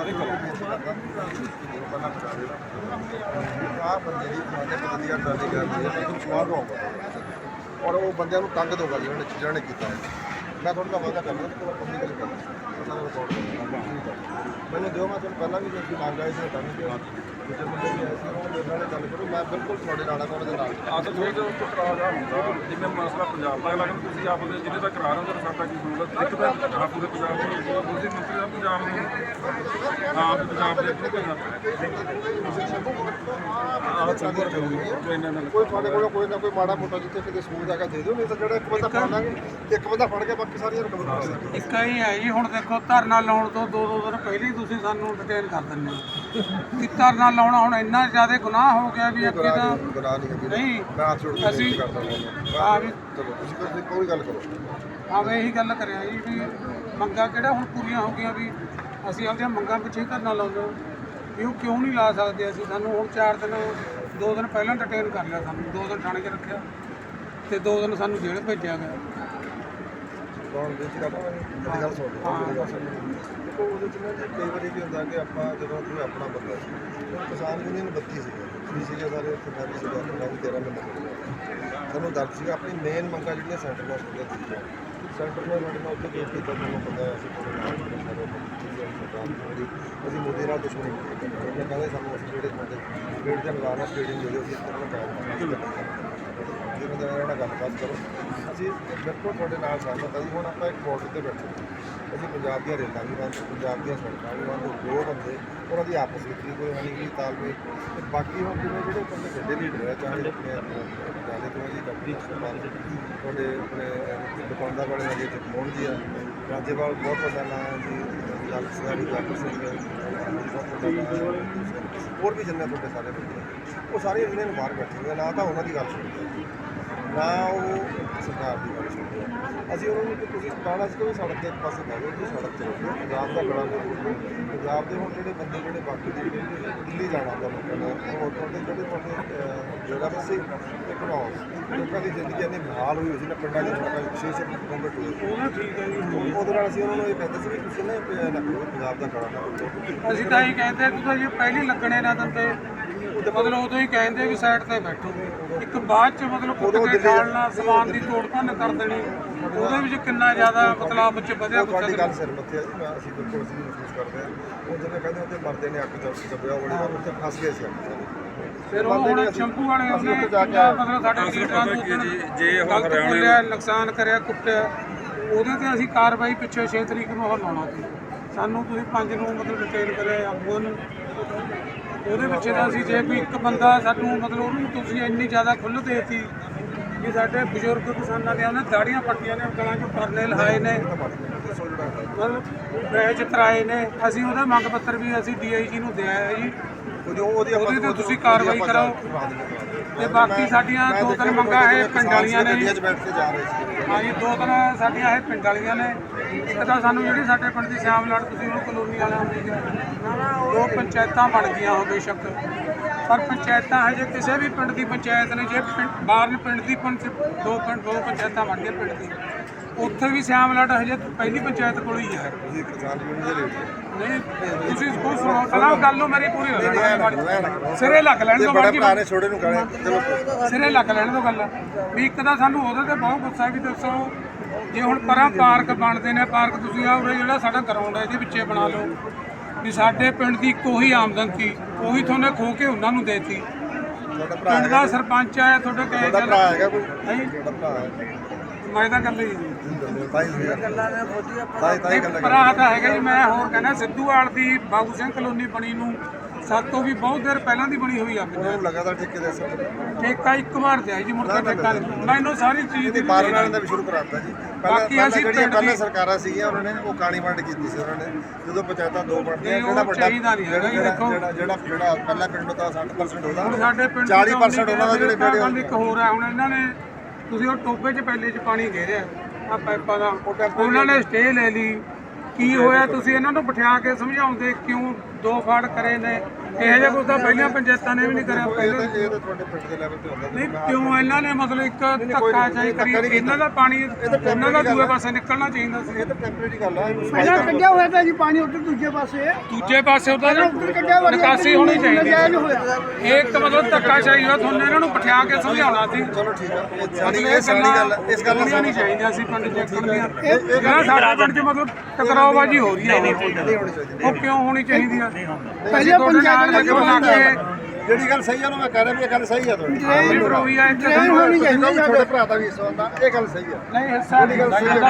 ਆ ਬੰਦੇ ਦੀ ਮਾਨੇ ਪਤੀਆ ਟਰਾਲੀ ਕਰਦੀ ਹੈ ਮੈਨੂੰ ਸਵਾਦ ਹੋਊਗਾ ਔਰ ਉਹ ਬੰਦਿਆਂ ਨੂੰ ਤੰਗ ਦੋਗਾ ਜਿਹਨਾਂ ਨੇ ਜਿਹਨਾਂ ਨੇ ਕੀਤਾ ਮੈਂ ਤੁਹਾਡੇ ਨਾਲ ਵਾਅਦਾ ਕਰਦਾ ਕਿ ਮੈਂ ਕੰਨੀ ਗੱਲ ਕਰਾਂਗਾ। ਉਹਨਾਂ ਨੂੰ ਰਿਪੋਰਟ ਕਰਾਂਗਾ ਮੈਨੂੰ ਦਿਓ ਮੈਂ ਤੁਹਾਨੂੰ ਪਹਿਲਾਂ ਵੀ ਜੇ ਮੰਗ ਆਈ ਸੀ ਤਾਂ ਵੀ ਦਿਓ ਦੂਜੇ ਬੰਦੇ ਵੀ ਆਏ ਸੀ ਉਹਨਾਂ ਦੇ ਨਾਲ ਗੱਲ ਕਰੋ। ਮੈਂ ਬਿਲਕੁਲ ਤੁਹਾਡੇ ਨਾਲ ਹਾਂ ਉਹਨਾਂ ਦੇ ਨਾਲ। ਅਸਲ ਵਿੱਚ ਟਕਰਾਅ ਦਾ ਹੁੰਦਾ। ਜਿਵੇਂ ਮਸਲਾ ਪੰਜਾਬ ਦਾ ਲੱਗਦਾ ਤੁਸੀਂ ਆਪ ਦੇ ਜ਼ਿਲ੍ਹੇ ਦਾ ਕਰਾ ਰਹੇ ਹੋ ਤਾਂ ਸਾਡਾ ਕੀ ਹੁੰਦਾ ਇੱਕ ਤਾਂ ਆਪ ਪੂਰੇ ਪੰਜਾਬ ਦੇ ਦੂਸਰੇ ਮੰਤਰੀ ਦਾ ਪੰਜਾਬ ਦੇ ਹਾਂ ਪੰਜਾਬ ਦੇ ਕਿਹਨੇ ਕਰਨਾ ਆਹ ਚਾਹੀਦਾ ਕਰੂਗੀ ਇਹਨਾਂ ਨਾਲ ਕੋਈ ਤੁਹਾਡੇ ਕੋਲ ਕੋਈ ਨਾ ਕੋਈ ਮਾੜਾ ਮੋਟਾ ਜਿੱਥੇ ਕਿਤੇ ਸਬੂਤ ਹੈਗਾ ਦੇ ਦਿਓ। ਨਹੀਂ ਤਾਂ ਜਿਹੜਾ ਇੱਕ ਬੰਦਾ ਫੜ ਲਾਂਗੇ ਇੱਕ ਬੰਦਾ ਫੜ ਕੇ ਬਾਕੀ ਸਾਰੀਆਂ ਰਿਕਵਰ ਕਰ ਸਕਦੇ ਇੱਕ ਹੀ ਹੈ ਜੀ ਹੁਣ ਦੇਖੋ ਧਰਨਾ ਲਾਉਣ ਤੋਂ ਦੋ ਦੋ ਦਿਨ ਪਹਿਲਾਂ ਹੀ ਤੁਸੀਂ ਸਾਨੂੰ ਡਿਟੇਲ ਕਰ ਦਿੰਦੇ ਹੋ। ਕਿ ਧਰਨਾ ਲਾਉਣਾ ਹੁਣ ਇੰਨਾ ਜ਼ਿਆਦਾ ਗੁਨਾਹ ਹੋ ਗਿਆ ਵੀ ਅੱਗੇ ਤਾਂ ਗੁਨਾਹ ਨਹੀਂ ਕੇ ਅਸੀਂ- ਕਰਦਾ ਹਾਂ। ਵੀ- ਚਲੋ ਤੁਸੀਂ ਕੋਈ- ਕੋਈ ਗੱਲ ਕਰੋ। ਆਵੇ ਇਹੀ ਗੱਲ ਕਰਿਆ ਜੀ ਵੀ ਮੰਗਾਂ ਕਿਹੜਾ ਹੁਣ ਪੂਰੀਆਂ ਹੋ ਗਈਆਂ ਵੀ ਅਸੀਂ ਆਪਣੀਆਂ ਮੰਗਾਂ ਪਿੱਛੇ ਧਰਨਾ ਲਾਉਂਦੇ ਹਾਂ। ਵੀ ਉਹ ਕਿਉਂ ਨਹੀਂ ਲਾ ਸਕਦੇ ਅਸੀਂ? ਸਾਨੂੰ ਹੁਣ 4 ਦਿਨ ਦੋ ਦਿਨ ਪਹਿਲਾਂ ਡਿਟੇਨ ਕਰ ਲਿਆ ਸਾਨੂੰ। ਦੋ ਦਿਨ ਥਾਣੇ 'ਚ ਰੱਖਿਆ ਤੇ ਦੋ ਦਿਨ ਸਾਨੂੰ ਜੇਲ੍ਹ ਭੇਜਿਆ ਗਿਆ। ਕੌਣ ਕਰਦਾ ਮੈਂ ਮੇਰੀ ਗੱਲ ਸੁਣ ਲਓ ਮੇਰੀ ਗੱਲ ਸੁਣ ਲਓ। ਦੇਖੋ ਉਹਦੇ ਚ ਨਾ ਜੀ ਕਈ ਵਾਰੀ ਕੀ ਹੁੰਦਾ ਕਿ ਆਪਾਂ ਜਦੋਂ ਕੋਈ ਆਪਣਾ ਬੰਦਾ ਸੀ ਕਿਸਾਨ ਯੂਨੀਅਨ 32 ਸੀਗੇ ਵੀ ਸੀਗੇ ਸਾਰੇ ਉੱਥੇ ਮੈਂ ਵੀ ਸੀਗਾ ਮੈਂ ਵੀ 13 ਮਹੀਨੇ ਹੋ ਗਏ ਸਾਨੂੰ ਦਰਦ ਸੀਗਾ ਆਪਣੀ ਮੇਨ ਮੰਗਾਂ ਜਿਹੜੀਆਂ ਸੈਂਟਰ ਨਾਲ ਸੰਬੰਧਿਤ ਸੀਗੀਆਂ ਸੈਂਟਰ ਨੇ ਸਾਡੇ ਨਾਲ ਉੱਥੇ ਕੇਸ ਕੀਤਾ ਤੁਹਾਨੂੰ ਪਤਾ ਹੈ ਅਸੀਂ ਤੁਹਾਡੇ ਨਾਲ ਸਰਕਾਰ ਦੀ ਅਸੀਂ ਮੋਦੀ ਨਾਲ ਦੁਸ਼ਮਣੀ ਕਰਦੇ ਉਹਨੇ ਕਹਿੰਦੇ ਸਾਨੂੰ ਅਸੀਂ ਜਿਹੜੇ ਤੁਹਾਡੇ ਗੇਟ ਦੇ ਲਗਾਣਾ ਸਟੇਡੀਅਮ ਜਿਹੜੇ ਅਸੀਂ ਇੱਥੇ ਨਾਲ ਕਾਇਮ ਕਰਾਂਗੇ ਜਿਹਨਾਂ ਦੇ ਨਾਲ ਗੱਲਬਾਤ ਕਰੋ। ਅਸੀਂ ਬਿਲਕੁਲ ਤੁਹਾਡੇ ਨਾਲ ਸਹਿਮਤ ਹਾਂ ਜੀ ਹੁਣ ਆਪਾਂ ਇੱਕ ਬਾਰਡਰ ਤੇ ਬੈਠੇ ਅਸੀਂ ਪੰਜਾਬ ਦੀਆਂ ਰੇਲਾਂ ਵੀ ਬੰਦ ਪੰਜਾਬ ਦੀਆਂ ਸੜਕਾਂ ਵੀ ਬੰਦ ਦੋ ਬੰਦੇ ਉਹਨਾਂ ਦੀ ਆਪਸ ਵਿੱਚ ਵੀ ਕੋਈ ਹਾਨੀ ਕੀ ਤਾਲਮੇਲ ਤੇ ਬਾਕੀ ਹੁਣ ਜਿਵੇਂ ਜਿਹੜੇ ਬੰਦੇ ਵੱਡੇ ਲੀਡਰ ਹੈ ਚਾਹੇ ਆਪਣੇ ਜਾਲੇ ਤੋਂ ਜੀ ਡਿਪਟੀ ਸਰਪੰਚ ਤੁਹਾਡੇ, ਆਪਣੇ ਦੁਕਾਨਦਾਰ ਵਾਲੇ ਹੈਗੇ, ਜਗਮੋਹਨ ਜੀ ਆ, ਰਾਜੇਵਾਲ ਬਹੁਤ ਵੱਡਾ ਨਾਂ ਹੈ ਜੀ ਜਲ ਸਿਆਰੀ ਜਲ ਸਿੰਘ ਬਹੁਤ ਵੱਡਾ ਹੋਰ ਵੀ ਜਿੰਨੇ ਤੁਹਾਡੇ ਸਾਰੇ ਬੰਦੇ ਉਹ ਸਾਰੇ ਇਹਨਾਂ ਨੂੰ ਬਾਹਰ ਬੈਠੇ ਹੋਏ ਨਾ ਤਾਂ ਉਹਨਾਂ ਦੀ ਗੱਲ ਸੁਣਦੇ ਨਾ ਉਹ ਸਰਕਾਰ ਦੀ ਗੱਲ ਸੁਣਦੇ। ਆ। ਅਸੀਂ ਉਹਨਾਂ ਨੂੰ ਕਿ ਤੁਸੀਂ ਕਾਣਾ ਸੀ ਕਿ ਸੜਕ ਦੇ ਇੱਕ ਪਾਸੇ ਬਹਿ ਜਾਓ ਤੁਸੀਂ ਸੜਕ ਤੇ ਰਹੋ ਪੰਜਾਬ ਦਾ ਬੜਾ ਹੈ ਪੰਜਾਬ ਦੇ ਹੁਣ ਜਿਹੜੇ ਬੰਦੇ ਜਿਹੜੇ ਬਾਕੀ ਦੇ ਜਿਹੜੇ ਦਿੱਲੀ ਜਾਣਾ ਹੁੰਦਾ ਲੋਕਾਂ ਨੇ ਉਹ ਤੁਹਾਡੇ ਜਿਹੜੇ ਤੁਹਾਡੇ ਅਹ, ਜਗ੍ਹਾ ਬਸੇ ਤੇ ਘੜਾਓ ਲੋਕਾਂ ਦੀ ਜ਼ਿੰਦਗੀ ਇੰਨੀ ਬਹਾਲ ਹੋਈ ਹੋਈ ਸੀ ਨਾ ਪਿੰਡਾਂ ਦੇ ਲੋਕਾਂ ਦੀ ਵਿਸ਼ੇਸ਼ ਕੰਪਲੀਟ ਹੋਈ ਸੀ। ਉਹ ਨਾ ਠੀਕ ਹੈ ਜੀ ਉਹ- ਉਹਦੇ ਨਾਲ ਅਸੀਂ ਉਹਨਾਂ ਨੂੰ ਇਹ ਕਹਿੰਦੇ ਸੀ ਵੀ ਤੁਸੀਂ ਨਾ ਇਹ ਨਾ ਕਰੋ ਪੰਜਾਬ ਦਾ ਗੜਾ ਨਾ ਕਰੋ ਅਸੀਂ ਤਾਂ ਇਹ ਕਹਿੰਦੇ ਤੁਸੀਂ ਜੇ ਪਹਿਲੀ ਲੱਗਣੇ ਨਾ ਦਿੰਦੇ ਮਤਲਬ ਉਦੋਂ ਹੀ ਕਹਿੰਦੇ ਵੀ ਸਾਈਡ ਤੇ ਬੈਠੋ। ਇੱਕ ਬਾਅਦ ਚ ਮਤਲਬ ਕੁੱਟ ਕੇ ਖਾਲਣਾ ਸਮਾਨ ਦੀ ਤੋੜ ਭੰਨ ਕਰ ਦੇਣੀ। ਉਹਦੇ ਵਿੱਚ ਕਿੰਨਾ ਜ਼ਿਆਦਾ ਮਤਲਬ ਆਪਸ ਚ ਵਧਿਆ ਉਹ ਤੁਹਾਡੀ ਗੁੱਸਾ ਗੱਲ ਸਿਰ ਮੱਥੇ ਆ ਜੀ ਮੈਂ ਅਸੀਂ ਬਿਲਕੁਲ ਅਸੀਂ ਵੀ ਮਹਿਸੂਸ ਕਰਦੇ ਹਾਂ ਉਹ ਜਿਵੇਂ ਕਹਿੰਦੇ ਉੱਥੇ ਮਰਦੇ ਨੇ ਅੱਗ ਚੱਲ ਚੱਬਿਆ ਬੜੀ ਵਾਰ ਉੱਥੇ ਫਸ ਗਏ ਸੀ ਅੱਗ। ਸਾਰੇ ਫਿਰ ਉਹ ਹੁਣ ਸ਼ੰਭੂ ਵਾਲੇ ਉਹਨੇ ਕਿੰਨਾ ਮਤਲਬ ਸਾਡੇ ਲੀਡਰਾਂ ਨੂੰ ਜੇ- ਜੇ ਉਹ ਗਲਤ ਹਰਿਆਣੇ ਬੋਲਿਆ ਨੁਕਸਾਨ ਕਰਿਆ ਕੁੱਟਿਆ ਉਹਦੇ ਤੇ ਅਸੀਂ ਕਾਰਵਾਈ ਪਿੱਛੇ 6 ਤਰੀਕ ਨੂੰ ਉਹ ਲਾਉਣਾ ਸੀ। ਸਾਨੂੰ ਤੁਸੀਂ 5 ਨੂੰ ਮਤਲਬ ਡਿਟੇਲ ਕਰਿਆ ਆਗੂਆਂ ਨੂੰ ਉਹਦੇ ਵਿੱਚ ਤਾਂ ਅਸੀਂ ਜੇ ਕੋਈ ਇੱਕ ਬੰਦਾ ਸਾਨੂੰ ਮਤਲਬ ਉਹਨੂੰ ਤੁਸੀਂ ਇੰਨੀ ਜ਼ਿਆਦਾ ਖੁੱਲ੍ਹ ਦੇਤੀ ਕਿ ਸਾਡੇ ਬਜ਼ੁਰਗ ਕਿਸਾਨਾਂ ਦੇ ਉਹਨੇ ਦਾੜੀਆਂ ਪੱਟੀਆਂ ਨੇ ਗਲਾਂ 'ਚ ਪਰਨੇ ਲਹਾਏ ਨੇ ਮਤਲਬ ਬੈਚ ਤਰਾਏ ਨੇ। ਅਸੀਂ ਉਹਦਾ ਮੰਗ ਪੱਤਰ ਵੀ ਅਸੀਂ ਡੀਆਈਜੀ ਨੂੰ ਦਿਆ ਹੈ ਜੀ। ਉਹਦੀ ਤੇ ਤੁਸੀਂ ਕਾਰਵਾਈ ਕਰੋ। ਤੇ ਬਾਕੀ ਸਾਡੀਆਂ ਦੋ ਤਿੰਨ ਮੰਗਾਂ ਇਹ ਪਿੰਡ ਵਾਲੀਆਂ ਨੇ। ਗੱਡੀਆਂ 'ਚ ਬੈਠ ਕੇ ਜਾ ਰਹੇ ਸੀ। ਹਾਂ ਜੀ ਦੋ ਤਿੰਨ ਸਾਡੀਆਂ ਇਹ ਪਿੰਡ ਵਾਲੀਆਂ ਨੇ। ਇੱਕ ਤਾਂ ਸਾਨੂੰ ਜਿਹੜੀ ਸਾਡੇ ਪਿੰਡ ਦੀ ਸ਼ਾਮ ਲੜ ਤੁਸੀਂ ਉਹਨੂੰ ਕਲੋਨੀ ਵਾਲਿਆਂ ਨੂੰ ਦੇ ਪੰਚਾਇਤਾਂ ਬਣ ਗਈਆਂ ਹੋ ਬੇਸ਼ੱਕ। ਪਰ ਪੰਚਾਇਤਾਂ ਹਜੇ ਕਿਸੇ ਵੀ ਪਿੰਡ ਦੀ ਪੰਚਾਇਤ ਨੇ ਜੇ ਪਿੰਡ- ਬਾਹਰਲੇ ਪਿੰਡ ਦੀ ਪੰਚ ਦੋ ਪਿੰਡ ਦੋ ਪੰਚਾਇਤਾਂ ਬਣ ਗਈਆਂ ਪਿੰਡ ਦੀ। ਉੱਥੇ ਵੀ ਸ਼ਾਮ ਲੜ ਹਜੇ ਪਹਿਲੀ ਪੰਚਾਇਤ ਕੋਲ ਹੀ ਹੈ ਨਹੀਂ ਤੁਸੀਂ ਕੋਈ ਸੁਣੋ ਪਹਿਲਾਂ ਗੱਲ ਨੂੰ ਮੇਰੀ ਪੂਰੀ ਹੋ ਜਾਣੀ ਸਿਰੇ ਲੱਗ ਲੈਣ ਤੇ ਭਰਾ ਨੇ ਛੋੜੇ ਨੂੰ ਕਹੇ ਸਿਰੇ ਲੱਗ ਲੈਣ ਤੋਂ ਗੱਲ ਵੀ ਇੱਕ ਤਾਂ ਸਾਨੂੰ ਉਹਦੇ ਤੇ ਬਹੁਤ ਗੁੱਸਾ ਵੀ ਦੱਸੋ ਜੇ ਹੁਣ ਪਰਾਂ ਪਾਰਕ ਬਣਦੇ ਨੇ ਪਾਰਕ ਤੁਸੀਂ ਆ ਉਰੇ ਜਿਹੜਾ ਸਾਡਾ ਗਰਾਊਂਡ ਹੈ ਇਹਦੇ ਵਿੱਚੇ ਬਣਾ ਲਓ। ਵੀ ਸਾਡੇ ਪਿੰਡ ਦੀ ਕੋਈ ਆਮਦਨ ਸੀ ਉਹੀ ਤੁਹਾਨੂੰ ਖੋ ਕੇ ਉਹਨਾਂ ਨੂੰ ਦੇਤੀ। ਪਿੰਡ ਦਾ ਸਰਪੰਚ ਆਇਆ ਤੁਹਾਡੇ ਕਹੇ ਤੁਹਾਡਾ ਭਰਾ ਹੈਗਾ ਕੋਈ? ਨਹੀਂ ਤੁਹਾਡਾ ਭਰਾ ਹੈ ਮੈਂ ਤਾਂ ਗੱਲ ਹੀ ਤਾਈ ਗੱਲਾਂ ਨੇ ਗੱਲਾਂ ਭਰਾ ਤਾਂ ਹੈਗਾ ਜੀ ਮੈਂ ਹੋਰ ਕਹਿੰਦਾ ਸਿੱਧੂਵਾਲ ਦੀ ਬਾਬੂ ਸਿੰਘ ਕਲੋਨੀ ਬਣੀ ਨੂੰ। ਸਾਤੋਂ ਵੀ ਬਹੁਤ ਦੇਰ ਪਹਿਲਾਂ ਦੀ ਬਣੀ ਹੋਈ ਆ ਉਹਨਾਂ ਨੂੰ ਲਗਾਤਾਰ ਠੇਕੇ ਦੇ ਸਕਦੇ ਠੇਕਾ ਇੱਕ ਵਾਰ ਦਿਆ ਜੀ ਮੁੜ ਕੇ ਠੇਕਾ। ਮੈਨੂੰ ਸਾਰੀ ਚੀਜ਼ ਦੀ ਮਾਰਨ ਵਾਲਿਆਂ ਦਾ ਵੀ ਸ਼ੁਰੂ ਕਰਾਤਾ ਜੀ। ਪਹਿਲਾਂ ਬਾਕੀ ਅਸੀਂ ਜਿਹੜੀਆਂ ਪਹਿਲਾਂ ਦੀ- ਸਰਕਾਰਾਂ ਸੀਗੀਆਂ ਉਹਨਾਂ ਨੇ ਉਹ ਕਾਣੀ ਵੰਡ ਕੀਤੀ ਸੀ ਉਹਨਾਂ ਨੇ। ਜਦੋਂ ਪੰਚਾਇਤਾਂ ਦੋ ਬਣਦੀਆਂ ਜਿਹੜਾ ਵੱਡਾ ਜਿਹੜਾ ਦੇਖੋ। ਜਿਹੜਾ ਜਿਹੜਾ ਪਹਿਲਾ ਪਿੰਡ ਦਾ 60% ਹੁੰਦਾ ਸਾਡੇ ਪਿੰਡ 40% ਉਹਨਾਂ ਦਾ ਜਿਹੜੇ ਜਿਹੜੇ ਇੱਕ ਹੋਰ ਹੈ ਹੁਣ ਇਹਨਾਂ ਨੇ ਤੁਸੀਂ ਉਹ ਟੋਬੇ 'ਚ ਪਹਿਲੇ 'ਚ ਪਾਣੀ ਘੇਰਿਆ ਆ ਪਾਈਪਾਂ ਦਾ। ਉਹਨਾਂ ਨੇ ਸਟੇ ਲੈ ਲਈ। ਕੀ ਹੋਇਆ? ਤੁਸੀਂ ਇਹਨਾਂ ਨੂੰ ਬਿਠਾ ਕੇ ਸਮਝਾਉਂਦੇ ਕਿਉਂ ਦੋ ਫਾੜ ਕਰੇ ਨੇ? ਇਹ ਜਿਹਾ ਕੁਝ ਤਾਂ ਪਹਿਲਾਂ ਪੰਚਾਇਤਾਂ ਨੇ ਵੀ ਨਹੀਂ ਕਰਿਆ ਇਹ ਪਹਿਲਾਂ ਤਾਂ ਇਹ ਤਾਂ ਤੁਹਾਡੇ ਪਿੰਡ ਦੇ ਲੈਵਲ ਤੇ ਹੁੰਦਾ ਨਹੀਂ ਕਿਉਂ? ਇਹਨਾਂ ਨੇ ਮਤਲਬ ਇੱਕ ਧੱਕਾ ਚਾਹੀ ਕਰੀ ਇਹਨਾਂ ਦਾ ਪਾਣੀ ਉਹਨਾਂ ਦਾ ਦੂਏ ਪਾਸੇ ਨਿਕਲਣਾ ਚਾਹੀਦਾ ਸੀ। ਇਹ ਤਾਂ ਟੈਂਪਰੇਰੀ ਗੱਲ ਆ ਇਹਨੂੰ ਪਹਿਲਾਂ ਕੱਢਿਆ ਹੋਇਆ ਤਾਂ ਜੀ ਪਾਣੀ ਉੱਧਰ ਦੂਜੇ ਪਾਸੇ। ਦੂਜੇ ਪਾਸੇ ਉਹਦਾ ਉੱਧਰ ਕੱਢਿਆ ਵਾਰੀ ਨਿਕਾਸੀ ਹੋਣੀ ਚਾਹੀਦੀ ਇਹ ਇੱਕ ਮਤਲਬ ਧੱਕਾ ਚਾਹੀ ਹੋਇਆ ਤੁਹਾਨੂੰ ਇਹਨਾਂ ਨੂੰ ਬਿਠਾ ਕੇ ਸਮਝਾਉਣਾ ਸੀ। ਚਲੋ ਠੀਕ ਆ। ਇਹ ਸਿਆਣੀ ਗੱਲ ਆ। ਇਸ ਗੱਲ ਨਾਲ ਨਹੀਂ ਚਾਹੀਦੀਆਂ ਸੀ ਪਿੰਡ ਦੇਖਣ ਦੀਆਂ ਜਿਹੜਾ ਸਾਡੇ ਪਿੰਡ 'ਚ ਮਤਲਬ ਟਕਰਾਓਬਾਜੀ ਹੋ ਰਹੀ ਹੈ ਚਾਹੀਦੀ। ਉਹ ਕਿਉਂ ਹੋਣੀ ਚਾਹੀਦੀ ਆ? ਪਹਿਲਾਂ ਪੰਚਾਇਤ ਨੇ ਬਣਾ ਕੇ। ਜਿਹੜੀ ਗੱਲ ਸਹੀ ਆ ਉਹਨੂੰ ਮੈਂ ਕਹਿ ਰਿਹਾ ਵੀ ਇਹ ਗੱਲ ਸਹੀ ਆ ਤੁਹਾਡੀ। ਵੀ ਪ੍ਰੋਵੀ ਆ ਇੱਥੇ ਨਹੀਂ ਹੋਣੀ ਚਾਹੀਦੀ ਤੁਹਾਡੇ ਛੋਟੇ ਭਰਾ ਦਾ ਵੀ ਹਿੱਸਾ ਹੁੰਦਾ ਇਹ ਗੱਲ ਸਹੀ ਆ। ਨਹੀਂ ਹਿੱਸਾ ਨਹੀਂ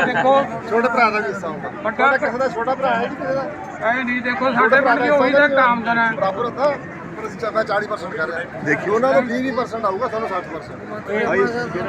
ਦੇਖੋ। ਛੋਟੇ ਭਰਾ ਦਾ ਵੀ ਹਿੱਸਾ ਹੁੰਦਾ। ਵੱਡਾ ਕਿਸੇ ਦਾ ਛੋਟਾ ਭਰਾ ਹੈ ਜੀ ਕਿਸੇ ਦਾ? ਇਹ ਨਹੀਂ ਦੇਖੋ ਸਾਡੇ ਪਿੰਡ 'ਚ ਉਹੀ ਤਾਂ ਕਾਮਦਨ ਹੈ। ਬਰਾਬਰ ਹੁੰਦਾ ਪਰ ਅਸੀਂ ਚਾਹੇ 40% ਕਰ ਰਹੇ। ਦੇਖਿਓ। ਉਹਨਾਂ ਦਾ 20% ਆਊਗਾ ਸਾਨੂੰ 60%